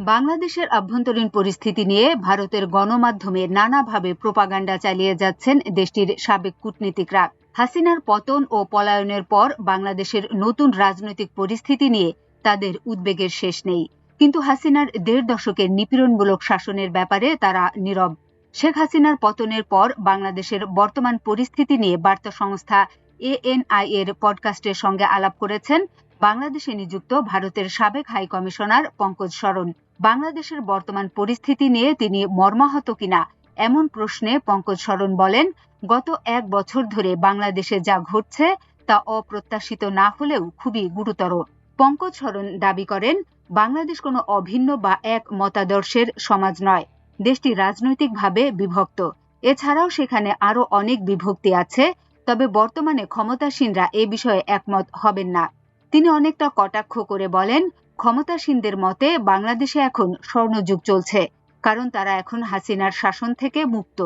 বাংলাদেশের আভ্যন্তরীণ পরিস্থিতি নিয়ে ভারতের গণমাধ্যমে নানাভাবে প্রোপাগান্ডা চালিয়ে যাচ্ছেন দেশটির সাবেক কূটনীতিকরা। হাসিনার পতন ও পলায়নের পর বাংলাদেশের নতুন রাজনৈতিক পরিস্থিতি নিয়ে তাদের উদ্বেগের শেষ নেই। কিন্তু হাসিনার দেড় দশকের নিপীড়নমূলক শাসনের ব্যাপারে তারা নীরব। শেখ হাসিনার পতনের পর বাংলাদেশের বর্তমান পরিস্থিতি নিয়ে বার্তা সংস্থা এএনআই এর পডকাস্টের সঙ্গে আলাপ করেছেন বাংলাদেশে নিযুক্ত ভারতের সাবেক হাই কমিশনার পঙ্কজ শরণ বাংলাদেশের বর্তমান পরিস্থিতি নিয়ে তিনি মর্মাহত কিনা, এমন প্রশ্নে পঙ্কজ শরণ বলেন, গত এক বছর ধরে বাংলাদেশে যা ঘটছে তা অপ্রত্যাশিত না হলেও খুবই গুরুতর। পঙ্কজ শরণ দাবি করেন, বাংলাদেশ কোনো অভিন্ন বা এক মতাদর্শের সমাজ নয়। দেশটি রাজনৈতিকভাবে বিভক্ত। এছাড়াও সেখানে আরও অনেক বিভক্তি আছে, তবে বর্তমানে ক্ষমতাসীনরা এ বিষয়ে একমত হবেন না। তিনি অনেকটা কটাক্ষ করে বলেন, ক্ষমতাসীনদের মতে বাংলাদেশে এখন স্বর্ণযুগ চলছে, কারণ তারা এখন হাসিনার শাসন থেকে মুক্ত।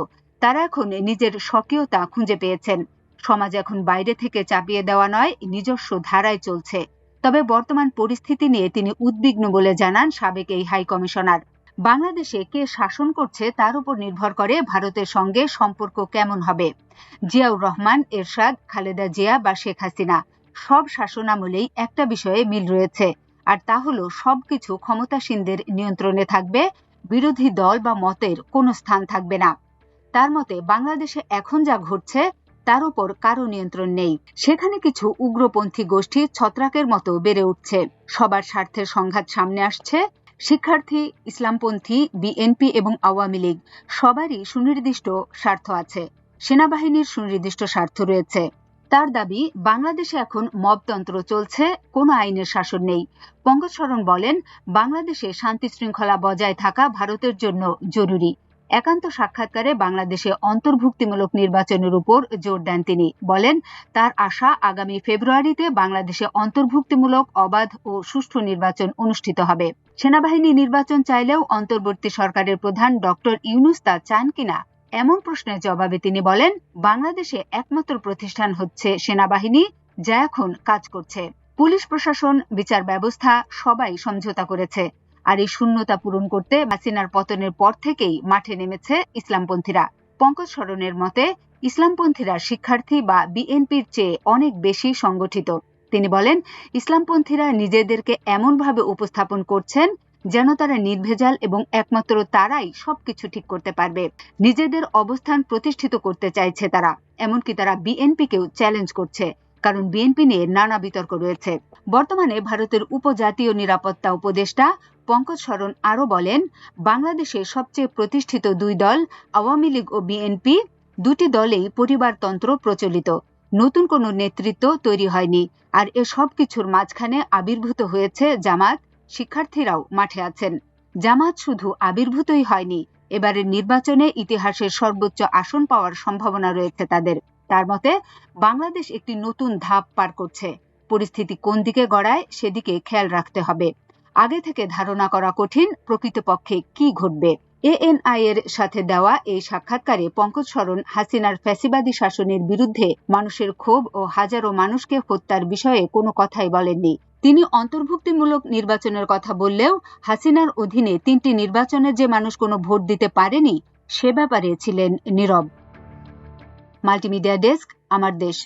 তারা এখন নিজের স্বকীয়তা খুঁজে পেয়েছেন। সমাজ এখন বাইরে থেকে চাপিয়ে দেওয়া নয়, নিজস্ব ধারায় চলছে। তবে বর্তমান পরিস্থিতি নিয়ে তিনি উদ্বিগ্ন বলে জানান সাবেক এই হাই কমিশনার। বাংলাদেশে কে শাসন করছে তার উপর নির্ভর করে ভারতের সঙ্গে সম্পর্ক কেমন হবে। জিয়াউর রহমান, এরশাদ, খালেদা জিয়া বা শেখ হাসিনা। সব শাসনামলেই একটা বিষয়ে মিল রয়েছে। আর তা হলো, সবকিছু ক্ষমতাসীনদের নিয়ন্ত্রণে থাকবে, বিরোধী দল বা মতের কোনো স্থান থাকবে না। তার মতে, বাংলাদেশে এখন যা ঘটছে, তার উপর কারও নিয়ন্ত্রণ নেই। সেখানে কিছু উগ্রপন্থী গোষ্ঠী ছত্রাকের মতো বেড়ে উঠছে। সবার স্বার্থের সংঘাত সামনে আসছে। শিক্ষার্থী, ইসলামপন্থী, বিএনপি এবং আওয়ামী লীগ, সবারই সুনির্দিষ্ট স্বার্থ আছে। সেনাবাহিনীর সুনির্দিষ্ট স্বার্থ রয়েছে। তার দাবি, বাংলাদেশে এখন মবতন্ত্র চলছে, কোনো আইনের শাসন নেই। পঙ্কজশরণ বলেন, বাংলাদেশে শান্তি শৃঙ্খলা বজায় থাকা ভারতের জন্য জরুরি। একান্ত সাক্ষাৎকারে বাংলাদেশে অন্তর্ভুক্তিমূলক নির্বাচনের উপর জোর দেন তিনি। বলেন, তার আশা আগামী ফেব্রুয়ারিতে বাংলাদেশে অন্তর্ভুক্তিমূলক, অবাধ ও সুষ্ঠু নির্বাচন অনুষ্ঠিত হবে। সেনাবাহিনী নির্বাচন চাইলেও অন্তর্বর্তী সরকারের প্রধান ডক্টর ইউনুস তা চান কিনা এমন প্রশ্নের জবাবে তিনি বলেন, বাংলাদেশে একমাত্র প্রতিষ্ঠান হচ্ছে সেনাবাহিনী, যা এখন কাজ করছে। পুলিশ প্রশাসন, বিচার ব্যবস্থা, সবাই সমঝোতা করেছে। আর এই শূন্যতা পূরণ করতে হাসিনার পতনের পর থেকেই মাঠে নেমেছে ইসলামপন্থীরা। পঙ্কজ সরণের মতে, ইসলামপন্থীরা শিক্ষার্থী বা বিএনপির চেয়ে অনেক বেশি সংগঠিত। তিনি বলেন, ইসলামপন্থীরা নিজেদেরকে এমনভাবে উপস্থাপন করছেন যেন তারা নির্ভেজাল এবং একমাত্র তারাই সবকিছু ঠিক করতে পারবে। নিজেদের অবস্থান প্রতিষ্ঠিত করতে চাইছে তারা, এমনকি তারা বিএনপিকেও চ্যালেঞ্জ করছে, কারণ বিএনপি নিয়ে নানা বিতর্ক রয়েছে। বর্তমানে ভারতের উপজাতীয় নিরাপত্তা উপদেষ্টা পঙ্কজ শরণ আরও বলেন, বাংলাদেশে সবচেয়ে প্রতিষ্ঠিত দুই দল, আওয়ামী লীগ ও বিএনপি, দুটি দলেই পরিবারতন্ত্র প্রচলিত। নতুন কোনো নেতৃত্ব তৈরি হয়নি, আর এ সব কিছুর মাঝখানে আবির্ভূত হয়েছে জামাত শিক্ষার্থীরাও মাঠে আছেন। জামাত শুধু আবির্ভূতই হয়নি, এবারের নির্বাচনে ইতিহাসের সর্বোচ্চ আসন পাওয়ার সম্ভাবনা রয়েছে তাদের। তার মতে, বাংলাদেশ একটি নতুন ধাপ পার করছে। পরিস্থিতি কোন দিকে গড়ায় সেদিকে খেয়াল রাখতে হবে। আগে থেকে ধারণা করা কঠিন, প্রকৃতপক্ষে কি ঘটবে? এএনআই এর সাথে দেওয়া এই সাক্ষাৎকারে পঙ্কজ সরণ হাসিনার ফ্যাসিবাদী শাসনের বিরুদ্ধে মানুষের ক্ষোভ ও হাজারো মানুষকে হত্যার বিষয়ে কোনো কথাই বলেননি। তিনি অন্তর্ভুক্তিমূলক নির্বাচনের কথা বললেও হাসিনার অধীনে তিনটি নির্বাচনে যে মানুষ কোনো ভোট দিতে পারেনি, সে ব্যাপারে ছিলেন নীরব। মাল্টিমিডিয়া ডেস্ক, আমার দেশ।